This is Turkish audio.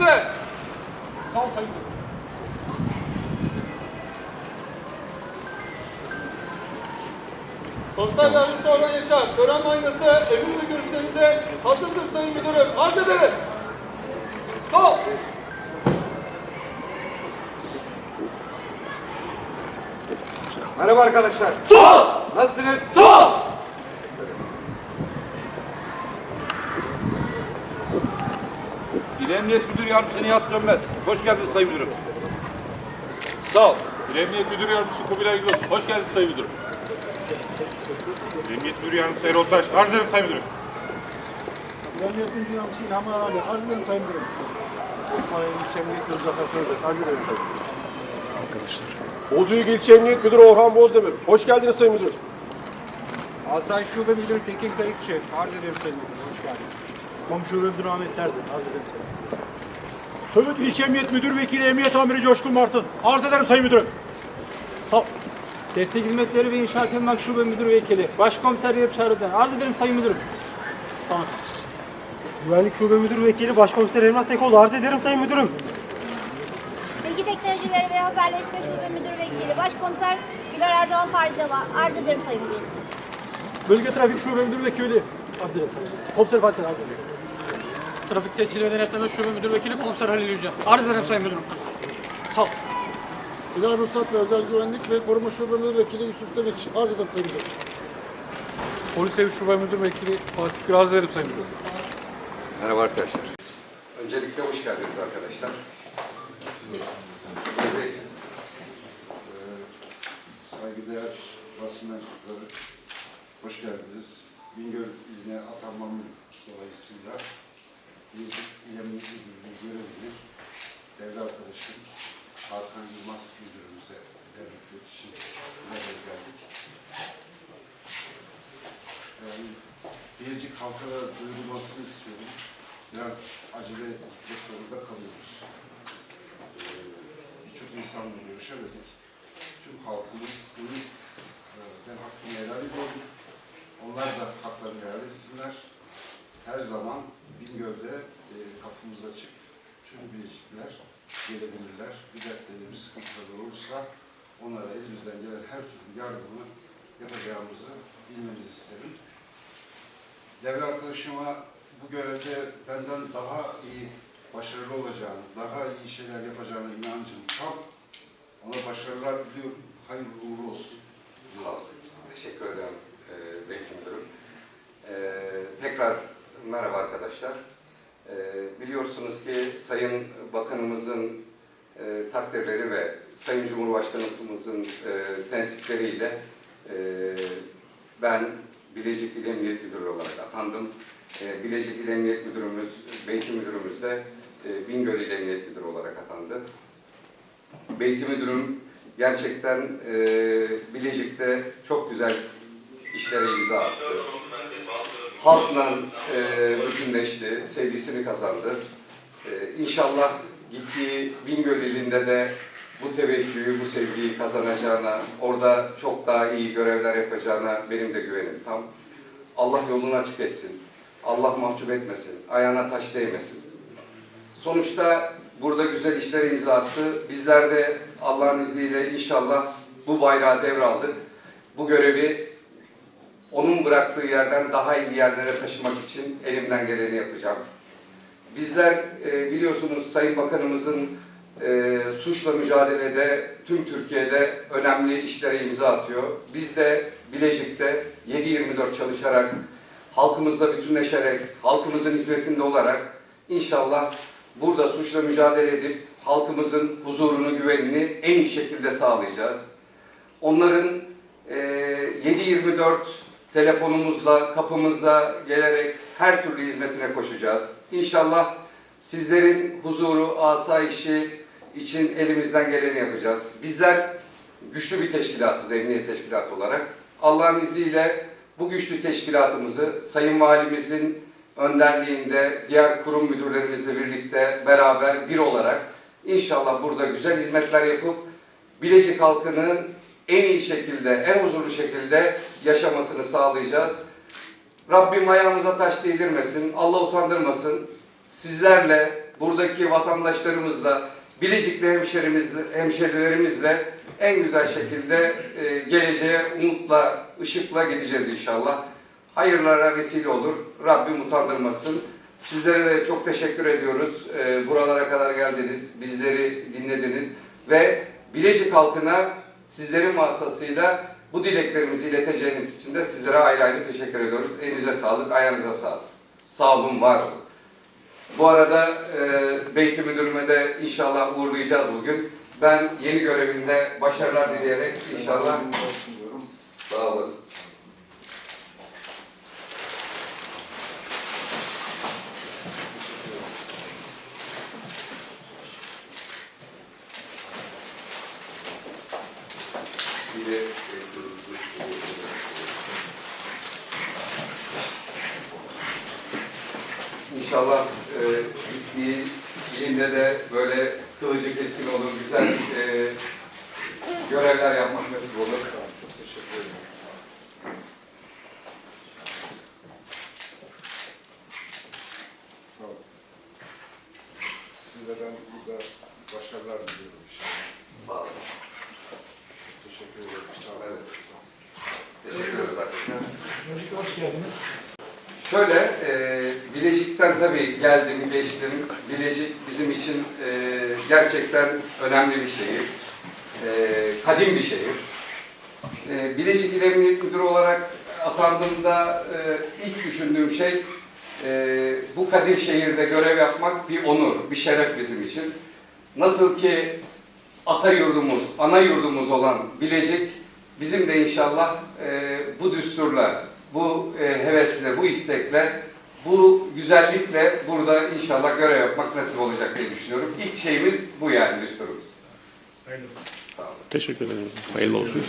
aynası. Sağ ol Sayın. Komiser yardımcısı Orhan Yaşar. Tören aynası ve görüşlerinize hazırdır Sayın Müdürüm. Arz ederim. Sol. Merhaba arkadaşlar. Sol. Nasılsınız? Sol. İl Emniyet Müdür Yardımcısı Nihat Dönmez. Hoş geldiniz Sayın Müdürüm. Sağ ol. İl Emniyet Müdür Yardımcısı Kubilay Güloz. Hoş geldiniz Sayın Müdürüm. İl Emniyet Müdür Yardımcısı Erol Taş. Arz ederim Sayın Müdürüm. Emniyet Müdürü Yardımcısı İlham Arabi. Arz ederim Sayın Müdürüm. Sayın İlçe Emniyet Müdürü Zafer Sözcük. Arz ederim Sayın Bozüyük İlçe Emniyet Müdürü Orhan Bozdemir. Hoş geldiniz Sayın Müdürüm. Asayiş Şube Müdürü Tekin Kayıkçı. Arz ederim Sayın Müdürüm. Hoş geldiniz. Komşu Müdürü Ahmet Terzin. Arz ederim Sayın Söğüt İlçe Emniyet Müdür Vekili Emniyet Amiri Coşkun Martın. Arz ederim Sayın Müdürüm. Sağ Destek Hizmetleri ve İnşaat Emlak Şube Müdürü Vekili, Başkomiser Yarıp Çağrı'dan arz ederim Sayın Müdürüm. Sağ olun. Güvenlik Şube Müdür Vekili Başkomiser Elmas Tekoğlu. Arz ederim Sayın Müdürüm. Bilgi Teknolojileri ve Haberleşme Şube Müdür Vekili Başkomiser Güler Erdoğan Parizeva. Arz ederim Sayın Müdürüm. Bölge Trafik Şube Müdür Vekili. Arz ederim Sayın Müdürüm. Komiser Fatih arz ederim. Trafik Tescili ve Denetleme Şube Müdür Vekili Komiser Halil Yüce. Arz ederim Sayın Müdürüm. Sağ ol. Silah Ruhsat ve Özel Güvenlik ve Koruma Şube Müdür Vekili Yusuf Demek. Arz ederim Sayın Müdürüm. Polis Evi Şube Müdür Vekili Fatih Gül. Arz ederim Sayın Müdürüm. Merhaba arkadaşlar. Öncelikle hoş geldiniz arkadaşlar. Sizleri, eee, saygıdeğer basın mensupları, hoş geldiniz. Bingöl iline atanmam dolayısıyla bir il emniyet müdürlüğü görevli devre arkadaşım Hakan Yılmaz müdürümüze devlet için buraya geldik. Yani Bilecik halka duyurulmasını istiyorum. Biraz acele etmek zorunda kalıyoruz. Ee, Birçok insanla görüşemedik. Tüm halkımızın e, ben hakkını helal ediyorum. Onlar da haklarını helal etsinler. Her zaman Bingöl'de e, kapımız açık. Tüm bilecikler gelebilirler. Bir dertleri, bir sıkıntıları olursa onlara elimizden gelen her türlü yardımı yapacağımızı bilmenizi isterim. Devre arkadaşıma bu görevde benden daha iyi, başarılı olacağını, daha iyi şeyler yapacağına inancım tam. Ona başarılar diliyorum. Hayırlı uğurlu olsun. Sağ olun. Teşekkür ederim e, Zeytin Müdürüm. E, tekrar merhaba arkadaşlar. E, biliyorsunuz ki Sayın Bakanımızın e, takdirleri ve Sayın Cumhurbaşkanımızın e, tensipleriyle e, ben Bilecik İl Emniyet Müdürü olarak atandım. E, Bilecik İl Emniyet Müdürümüz, Beyti Müdürümüz de Bingöl İl Emniyet Müdürü olarak atandı. Beyti Müdürüm gerçekten Bilecik'te çok güzel işlere imza attı. Halkla e, bütünleşti, sevgisini kazandı. E, inşallah gittiği Bingöl ilinde de bu teveccühü, bu sevgiyi kazanacağına, orada çok daha iyi görevler yapacağına benim de güvenim tam. Allah yolunu açık etsin. Allah mahcup etmesin. Ayağına taş değmesin. Sonuçta burada güzel işler imza attı. Bizler de Allah'ın izniyle inşallah bu bayrağı devraldık. Bu görevi onun bıraktığı yerden daha iyi yerlere taşımak için elimden geleni yapacağım. Bizler e, biliyorsunuz Sayın Bakanımızın e, suçla mücadelede tüm Türkiye'de önemli işlere imza atıyor. Biz de Bilecik'te 7-24 çalışarak, halkımızla bütünleşerek, halkımızın hizmetinde olarak inşallah burada suçla mücadele edip halkımızın huzurunu, güvenini en iyi şekilde sağlayacağız. Onların e, 7-24 telefonumuzla, kapımızla gelerek her türlü hizmetine koşacağız. İnşallah sizlerin huzuru, asayişi için elimizden geleni yapacağız. Bizler güçlü bir teşkilatız, emniyet teşkilatı olarak. Allah'ın izniyle bu güçlü teşkilatımızı Sayın Valimizin önderliğinde diğer kurum müdürlerimizle birlikte beraber bir olarak inşallah burada güzel hizmetler yapıp Bilecik halkının en iyi şekilde, en huzurlu şekilde yaşamasını sağlayacağız. Rabbim ayağımıza taş değdirmesin, Allah utandırmasın. Sizlerle buradaki vatandaşlarımızla, Bilecikli hemşerimizle, hemşerilerimizle en güzel şekilde e, geleceğe umutla, ışıkla gideceğiz inşallah. Hayırlara vesile olur. Rabbim utandırmasın. Sizlere de çok teşekkür ediyoruz. E, buralara kadar geldiniz, bizleri dinlediniz ve Bilecik halkına sizlerin vasıtasıyla bu dileklerimizi ileteceğiniz için de sizlere ayrı ayrı teşekkür ediyoruz. Elinize sağlık, ayağınıza sağlık. Sağ olun, var olun. Bu arada e, Beyti Müdürüme de inşallah uğurlayacağız bugün. Ben yeni görevimde başarılar dileyerek inşallah sağ olasın. Bir de İnşallah e, gittiği ilinde de böyle kılıcı keskin olur, güzel e, görevler yapmak nasip olur. Çok teşekkür ederim. Sağ olun. Size ben burada başarılar diliyorum inşallah. Sağ olun. Teşekkür ederim. Sağ olun. Teşekkür ederiz arkadaşlar. Hoş geldiniz. Şöyle, e, Bilecik'ten tabii geldim, geçtim. Bilecik bizim için e, gerçekten önemli bir şehir. E, kadim bir şehir. E, Bilecik İl Emniyet Müdürü olarak atandığımda e, ilk düşündüğüm şey e, bu kadim şehirde görev yapmak bir onur, bir şeref bizim için. Nasıl ki ata yurdumuz, ana yurdumuz olan Bilecik bizim de inşallah e, bu düsturla, bu e, hevesle, bu istekle, bu güzellikle burada inşallah görev yapmak nasip olacak diye düşünüyorum. İlk şeyimiz bu yani düsturumuz. Hayırlı olsun. Sağ olun. Teşekkür ederim. Hayırlı olsun.